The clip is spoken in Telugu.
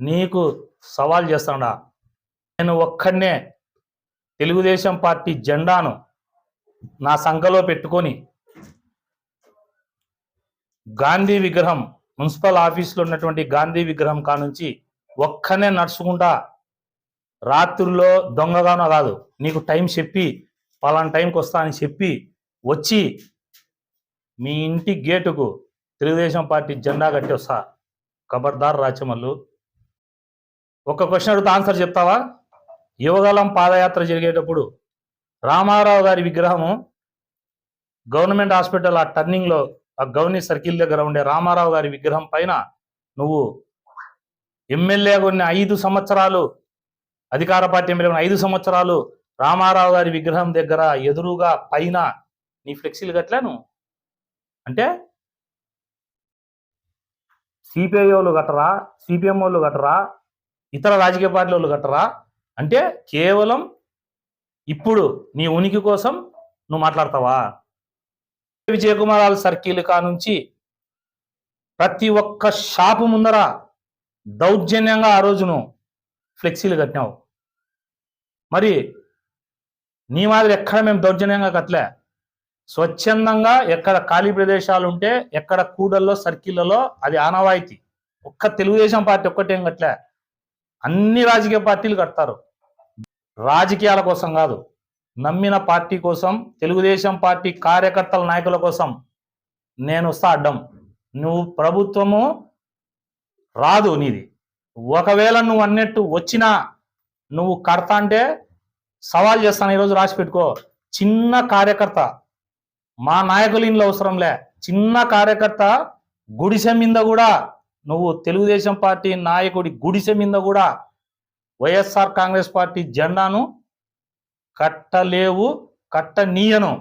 నీకు సవాల్ చేస్తాడా? నేను ఒక్కడనే తెలుగుదేశం పార్టీ జెండాను నా సంఖలో పెట్టుకొని గాంధీ విగ్రహం మున్సిపల్ ఆఫీసులో ఉన్నటువంటి గాంధీ విగ్రహం కానుంచి ఒక్కనే నడుచుకుంటా రాత్రుల్లో దొంగగానో కాదు నీకు టైం చెప్పి పలానా టైంకి వస్తా అని చెప్పి వచ్చి మీ ఇంటి గేటుకు తెలుగుదేశం పార్టీ జెండా కట్టి వస్తా. ఖబర్దార్ రాచమల్లు. ఒక క్వశ్చన్ అడిగితే ఆన్సర్ చెప్తావా? యువగలం పాదయాత్ర జరిగేటప్పుడు రామారావు గారి విగ్రహము గవర్నమెంట్ హాస్పిటల్ ఆ టర్నింగ్లో ఆ గవర్నీ సర్కిల్ దగ్గర ఉండే రామారావు గారి విగ్రహం పైన నువ్వు ఎమ్మెల్యేగా ఉన్న ఐదు సంవత్సరాలు అధికార పార్టీ ఎమ్మెల్యే ఐదు సంవత్సరాలు రామారావు గారి విగ్రహం దగ్గర ఎదురుగా పైన నీ ఫ్లెక్సీలు కట్టలేను అంటే సిపిఐ వాళ్ళు కట్టరా? సిపిఎం వాళ్ళు కట్టరా? ఇతర రాజకీయ పార్టీల వాళ్ళు కట్టరా? అంటే కేవలం ఇప్పుడు నీ ఉనికి కోసం నువ్వు మాట్లాడతావా? విజయకుమారాల సర్కిల్ కానుంచి ప్రతి ఒక్క షాపు ముందర దౌర్జన్యంగా ఆ రోజును ఫ్లెక్సీలు కట్టినావు. మరి నీ మాదిరి ఎక్కడ మేము దౌర్జన్యంగా కట్టలే? స్వచ్ఛందంగా ఎక్కడ ఖాళీ ప్రదేశాలు ఉంటే ఎక్కడ కూడల్లో సర్కిళ్ళలో అది ఆనవాయితీ. ఒక్క తెలుగుదేశం పార్టీ ఒక్కటేం కట్టలే? అన్ని రాజకీయ పార్టీలు కడతారు. రాజకీయాల కోసం కాదు నమ్మిన పార్టీ కోసం తెలుగుదేశం పార్టీ కార్యకర్తల నాయకుల కోసం నేను వస్తా అడ్డం. నువ్వు ప్రభుత్వము రాదు నీది. ఒకవేళ నువ్వు అన్నట్టు వచ్చినా నువ్వు కడతా అంటే సవాల్ చేస్తాను ఈరోజు రాసి పెట్టుకో. చిన్న కార్యకర్త మా నాయకులు ఇంట్లో అవసరంలే చిన్న కార్యకర్త గుడిసె మీద కూడా నువ్వు తెలుగుదేశం పార్టీ నాయకుడి గుడిసె మీద కూడా వైఎస్ఆర్ కాంగ్రెస్ పార్టీ జెండాను కట్టలేవు కట్టనీయను.